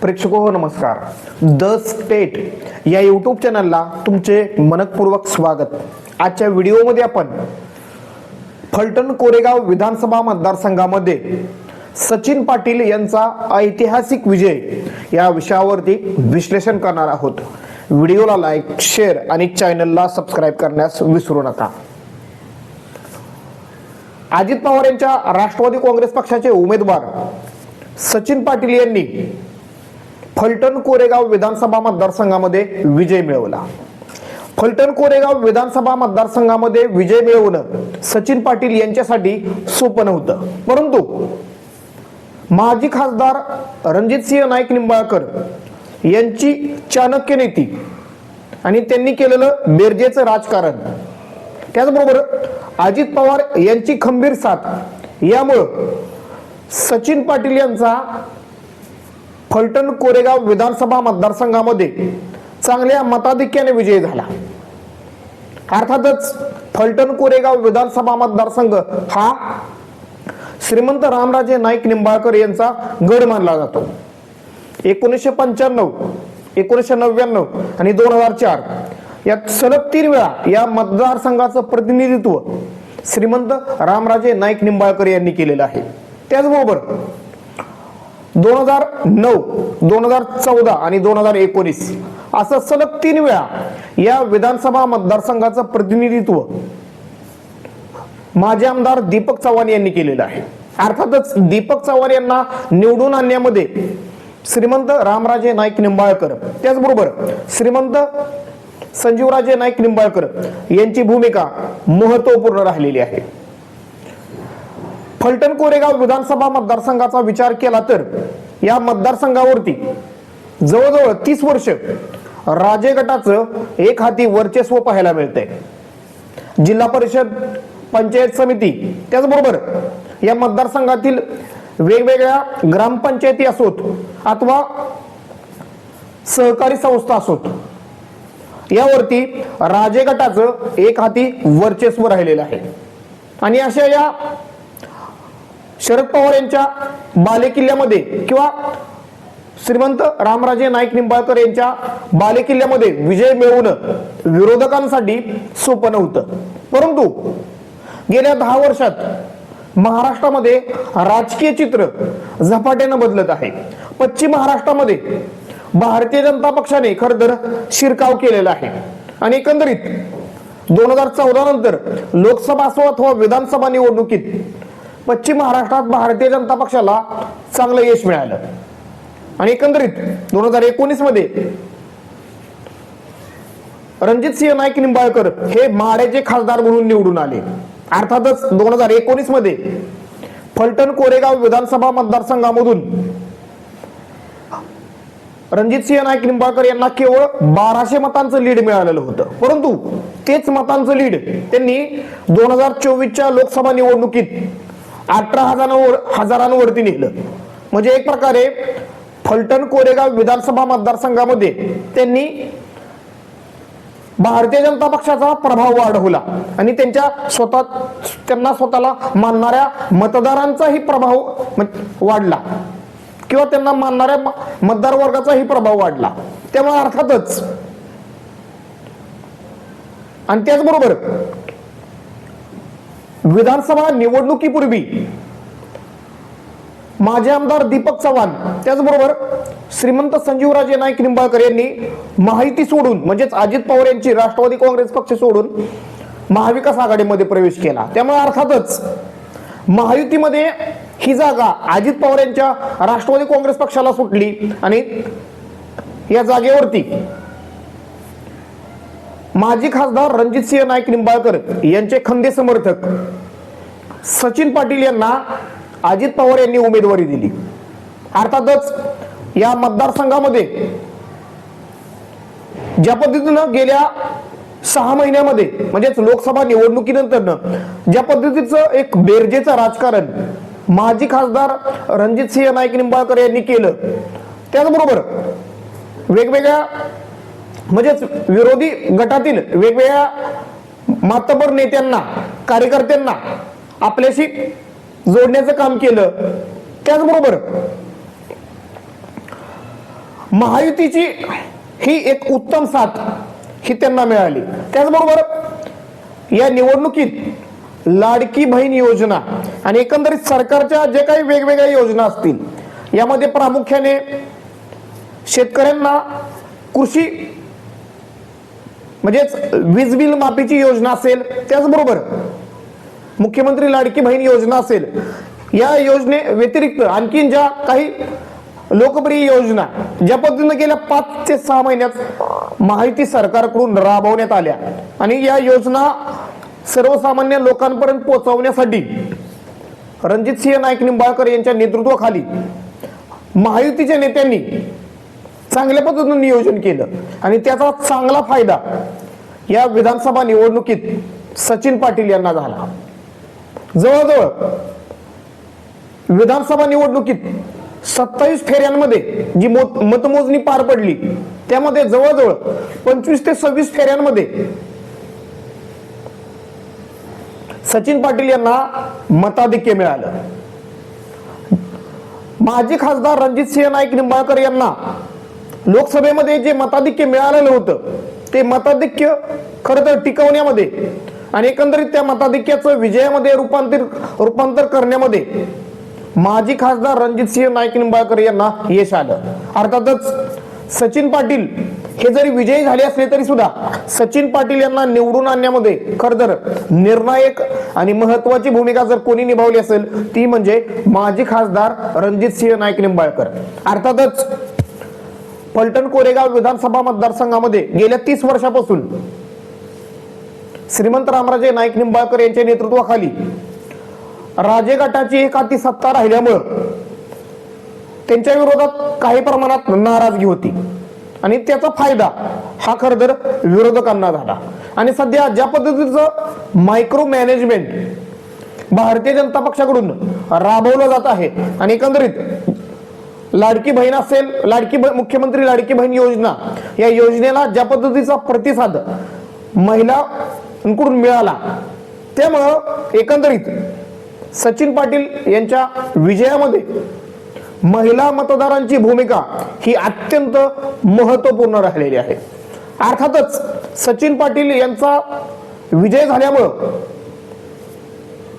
प्रेक्षको हो नमस्कार. The state या यूट्यूब चॅनलला तुमचे मनपूर्वक स्वागत. आजच्या व्हिडिओमध्ये आपण फलटण कोरेगाव विधानसभा मतदारसंघामध्ये सचिन पाटील यांचा ऐतिहासिक विजय या विषयावरती विश्लेषण करणार आहोत. व्हिडिओला लाईक शेअर आणि चॅनलला सबस्क्राईब करण्यास विसरू नका. अजित पवार यांच्या राष्ट्रवादी काँग्रेस पक्षाचे उमेदवार सचिन पाटील यांनी फलटण कोरेगाव विधानसभा मतदारसंघामध्ये विजय मिळवला. फलटण कोरेगाव विधानसभा मतदारसंघामध्ये विजय मिळवणं सचिन पाटील यांच्यासाठी सोपं नव्हतं. परंतु माजी खासदार रणजितसिंह नाईक निंबाळकर यांची चाणक्य नीती आणि त्यांनी केलेलं बेरजेचं राजकारण त्याचबरोबर अजित पवार यांची खंबीर साथ यामुळं सचिन पाटील यांचा फलटण कोरेगाव विधानसभा मतदारसंघामध्ये चांगल्या मताधिक्याने विजयी झाला. अर्थातच फलटण कोरेगाव विधानसभा मतदारसंघ हा श्रीमंत रामराजे नाईक निंबाळकर यांचा गड मानला जातो. एकोणीसशे पंच्याण्णव एकोणीसशे नव्याण्णव आणि दोन हजार चार यात सलग तीन वेळा या मतदारसंघाचं प्रतिनिधित्व श्रीमंत रामराजे नाईक निंबाळकर यांनी केलेलं आहे. त्याचबरोबर दोन हजार नऊ दोन हजार चौदा आणि दोन हजार एकोणीस असं सलग तीन वेळा या विधानसभा मतदारसंघाचं प्रतिनिधित्व माजी आमदार दीपक चव्हाण यांनी केलेलं आहे. अर्थातच दीपक चव्हाण यांना निवडून आणण्यामध्ये श्रीमंत रामराजे नाईक निंबाळकर त्याचबरोबर श्रीमंत संजीवराजे नाईक निंबाळकर यांची भूमिका महत्त्वपूर्ण राहिलेली आहे. फलटण कोरेगाव विधानसभा मतदारसंघाचा विचार केला तर या मतदारसंघावरती जवळजवळ तीस वर्ष राजे गटाचं एक हाती वर्चस्व पाहायला मिळतंय. जिल्हा परिषद पंचायत समिती त्याचबरोबर या मतदारसंघातील वेगवेगळ्या ग्रामपंचायती असोत अथवा सहकारी संस्था असोत यावरती राजे गटाचं एक हाती वर्चस्व राहिलेलं आहे. आणि अशा या शरद पवार यांच्या बालेकिल्ल्यामध्ये किंवा श्रीमंत रामराजे नाईक निंबाळकर यांच्या बालेकिल्ल्यामध्ये विजय मिळवणं विरोधकांसाठी सोपं नव्हतं. परंतु गेल्या दहा वर्षात महाराष्ट्रामध्ये राजकीय चित्र झपाट्यानं बदलत आहे. पश्चिम महाराष्ट्रामध्ये भारतीय जनता पक्षाने खर तर शिरकाव केलेला आहे. आणि एकंदरीत दोन हजार चौदा नंतर लोकसभा असो अथवा विधानसभा निवडणुकीत पश्चिम महाराष्ट्रात भारतीय जनता पक्षाला चांगलं यश मिळालं. आणि एकंदरीत दोन हजार एकोणीसमध्ये रणजितसिंह नाईक निंबाळकर हे माड्याचे खासदार म्हणून निवडून आले. अर्थातच दोन हजार एकोणीसमध्ये फलटण कोरेगाव विधानसभा मतदारसंघामधून रणजित सिंह नाईक निंबाळकर यांना केवळ बाराशे मतांचं लीड मिळालेलं होतं. परंतु तेच मतांचं लीड त्यांनी दोन हजार चोवीसच्या लोकसभा निवडणुकीत अठरा हजारांवर हजारांवरती नेलं म्हणजे एक प्रकारे फलटण कोरेगाव विधानसभा मतदारसंघामध्ये त्यांनी भारतीय जनता पक्षाचा प्रभाव वाढवला आणि त्यांच्या स्वतः त्यांना स्वतःला मानणाऱ्या मतदारांचाही प्रभाव वाढला. किंवा त्यांना मानणाऱ्या मतदार वर्गाचाही प्रभाव वाढला. त्यामुळे अर्थातच आणि त्याचबरोबर विधानसभा निवडणुकीपूर्वी माजी आमदार दीपक चव्हाण त्याचबरोबर श्रीमंत संजीवराजे नाईक निंबाळकर यांनी माहिती सोडून म्हणजेच अजित पवार यांची राष्ट्रवादी काँग्रेस पक्ष सोडून महाविकास आघाडीमध्ये प्रवेश केला. त्यामुळे अर्थातच महायुतीमध्ये ही जागा अजित पवार यांच्या राष्ट्रवादी काँग्रेस पक्षाला सुटली आणि या जागेवरती माजी खासदार रणजितसिंह नाईक निंबाळकर यांचे खंदे समर्थक सचिन पाटील यांना अजित पवार यांनी उमेदवारी दिली. अर्थातच या मतदारसंघामध्ये ज्या पद्धतीनं गेल्या सहा महिन्यामध्ये म्हणजेच लोकसभा निवडणुकीनंतर ज्या पद्धतीचं एक बेरजेचं राजकारण माजी खासदार रणजितसिंह नाईक निंबाळकर यांनी केलं त्याचबरोबर वेगवेगळ्या म्हणजेच विरोधी गटातील वेगवेगळ्या मातबर नेत्यांना कार्यकर्त्यांना आपल्याशी जोडण्याचं काम केलं. त्याचबरोबर महायुतीची ही एक उत्तम साथ ही त्यांना मिळाली. त्याचबरोबर या निवडणुकीत लाडकी बहीण योजना आणि एकंदरीत सरकारच्या जे काही वेगवेगळ्या योजना असतील यामध्ये प्रामुख्याने शेतकऱ्यांना कृषी म्हणजेच वीज बिल माफीची योजना असेल त्याचबरोबर मुख्यमंत्री लाडकी बहीण योजना असेल या योजने व्यतिरिक्त आणखीन ज्या काही लोकप्रिय योजना ज्या पद्धतीनं गेल्या पाच ते सहा महिन्यात माहिती सरकारकडून राबवण्यात आल्या. आणि या योजना सर्वसामान्य लोकांपर्यंत पोहोचवण्यासाठी रणजित सिंह नाईक निंबाळकर यांच्या नेतृत्वाखाली महायुतीच्या नेत्यांनी चांगल्या पद्धतीनं नियोजन केलं. आणि त्याचा चांगला फायदा या विधानसभा निवडणुकीत सचिन पाटील यांना झाला. जवळजवळ विधानसभा निवडणुकीत सत्तावीस फेऱ्यांमध्ये जी मतमोजणी पार पडली त्यामध्ये जवळजवळ पंचवीस ते सव्वीस फेऱ्यांमध्ये सचिन पाटील यांना मताधिक्य मिळालं. माजी खासदार रणजित सिंह नाईक निंबाळकर यांना लोकसभेमध्ये जे मताधिक्य मिळालेलं होतं ते मताधिक्य खरं तर टिकवण्यामध्ये आणि एकंदरीत त्या मताधिक्याचं विजयामध्ये रूपांतर रूपांतर करण्यामध्ये माजी खासदार रणजितसिंह नाईक निंबाळकर यांना यश आलं. अर्थातच सचिन पाटील हे जरी विजयी झाले असले तरी सुद्धा सचिन पाटील यांना निवडून आणण्यामध्ये खर तर निर्णायक आणि महत्वाची भूमिका जर कोणी निभावली असेल ती म्हणजे माजी खासदार रणजितसिंह नाईक निंबाळकर अर्थातच फलटण कोरेगाव विधानसभा मतदारसंघामध्ये गेल्या तीस वर्षापासून श्रीमंत रामराजे नाईक निंबाळकर यांच्या नेतृत्वाखाली राजे गटाची एक अति सत्ता राहिल्यामुळं त्यांच्या विरोधात काही प्रमाणात नाराजगी होती. आणि त्याचा फायदा हा खर तर विरोधकांना झाला. आणि सध्या ज्या पद्धतीचं मायक्रो मॅनेजमेंट भारतीय जनता पक्षाकडून राबवलं जात आहे आणि एकंदरीत लाडकी बहीण असेल लाडकी मुख्यमंत्री लाडकी बहीण योजना या योजनेला ज्या पद्धतीचा प्रतिसाद महिलांकडून मिळाला त्यामुळं एकंदरीत सचिन पाटील यांच्या विजयामध्ये महिला मतदारांची भूमिका ही अत्यंत महत्त्वपूर्ण राहिलेली आहे. अर्थातच सचिन पाटील यांचा विजय झाल्यामुळं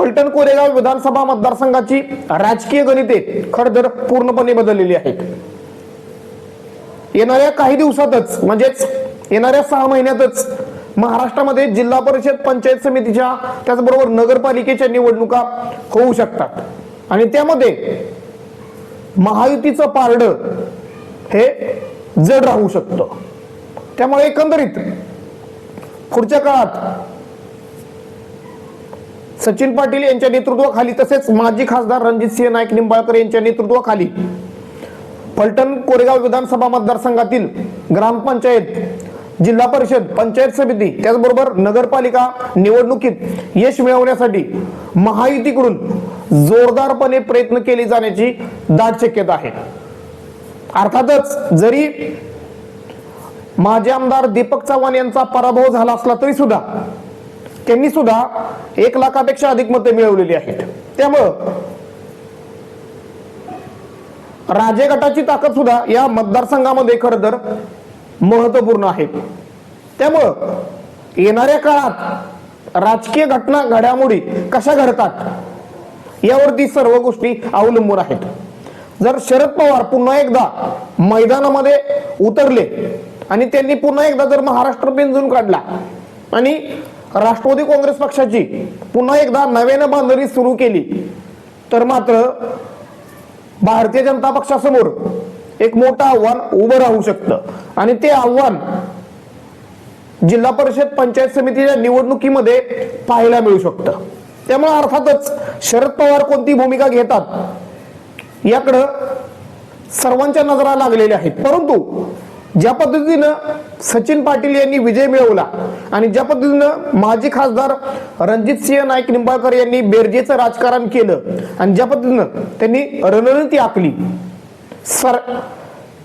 फलटण कोरेगाव विधानसभा मतदारसंघाची राजकीय गणिते खरं पूर्णपणे बदललेली आहेत. येणाऱ्या काही दिवसातच म्हणजेच येणाऱ्या सहा महिन्यातच महाराष्ट्रामध्ये जिल्हा परिषद पंचायत समितीच्या त्याचबरोबर नगरपालिकेच्या निवडणुका होऊ शकतात. आणि त्यामध्ये महायुतीचं पारड हे जड राहू शकतं. त्यामुळे एकंदरीत पुढच्या काळात सचिन पाटील यांच्या नेतृत्वाखाली तसेच माजी खासदार रणजित सिंह नाईक निंबाळकर यांच्या नेतृत्वाखाली फलटण कोरेगाव विधानसभा मतदारसंघातील ग्रामपंचायत जिल्हा परिषद पंचायत समिती त्याचबरोबर नगरपालिका निवडणुकीत यश मिळवण्यासाठी महायुतीकडून जोरदारपणे प्रयत्न केले जाण्याची दाट शक्यता आहे. अर्थातच जरी माजी आमदार दीपक चव्हाण यांचा पराभव झाला असला तरी सुद्धा त्यांनी सुद्धा एक लाखापेक्षा अधिक मते मिळवलेली आहेत. त्यामुळं राजे गटाची ताकद सुद्धा या मतदारसंघामध्ये खरं तर महत्त्वपूर्ण आहे. त्यामुळं येणाऱ्या काळात राजकीय घटना घडामोडी कशा घडतात यावरती सर्व गोष्टी अवलंबून आहेत. जर शरद पवार पुन्हा एकदा मैदानामध्ये उतरले आणि त्यांनी पुन्हा एकदा जर महाराष्ट्र पिंजून काढला आणि राष्ट्रवादी काँग्रेस पक्षाची पुन्हा एकदा नव्यानं बांधणी सुरू केली. तर मात्र भारतीय जनता पक्षासमोर एक मोठं आव्हान उभं राहू शकतं. आणि ते आव्हान जिल्हा परिषद पंचायत समितीच्या निवडणुकीमध्ये पाहायला मिळू शकतं. त्यामुळे अर्थातच शरद पवार कोणती भूमिका घेतात याकडं सर्वांच्या नजरा लागलेल्या आहेत. परंतु ज्या पद्धतीनं सचिन पाटील यांनी विजय मिळवला आणि ज्या पद्धतीनं माजी खासदार रणजित सिंह नाईक निंबाळकर यांनी बेरजेचं राजकारण केलं आणि ज्या पद्धतीनं त्यांनी रणनीती आखली सर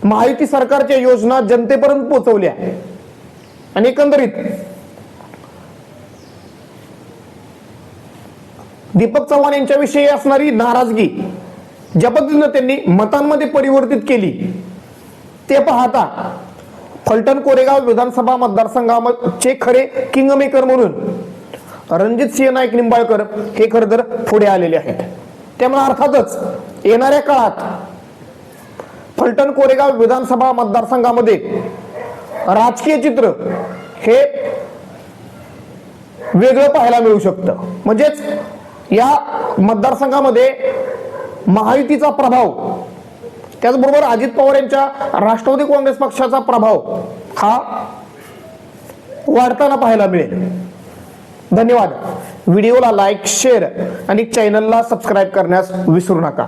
महायुती सरकारच्या योजना जनतेपर्यंत पोहोचवल्या. आणि एकंदरीत दीपक चव्हाण यांच्याविषयी असणारी नाराजगी ज्या पद्धतीनं त्यांनी मतांमध्ये परिवर्तित केली ते पाहता फलटण कोरेगाव विधानसभा मतदारसंघाचे खरे किंगमेकर म्हणून रणजित सिंह नाईक निंबाळकर हे खर तर पुढे आलेले आहेत. त्यामुळे अर्थातच येणाऱ्या काळात फलटण कोरेगाव विधानसभा मतदारसंघामध्ये राजकीय चित्र हे वेगळं पाहायला मिळू शकतं. म्हणजेच या मतदारसंघामध्ये महायुतीचा प्रभाव त्याचबरोबर अजित पवार यांच्या राष्ट्रवादी काँग्रेस पक्षाचा प्रभाव हा वाढताना पाहायला मिळेल. धन्यवाद. व्हिडिओला लाईक शेअर आणि चॅनलला सबस्क्राईब करण्यास विसरू नका.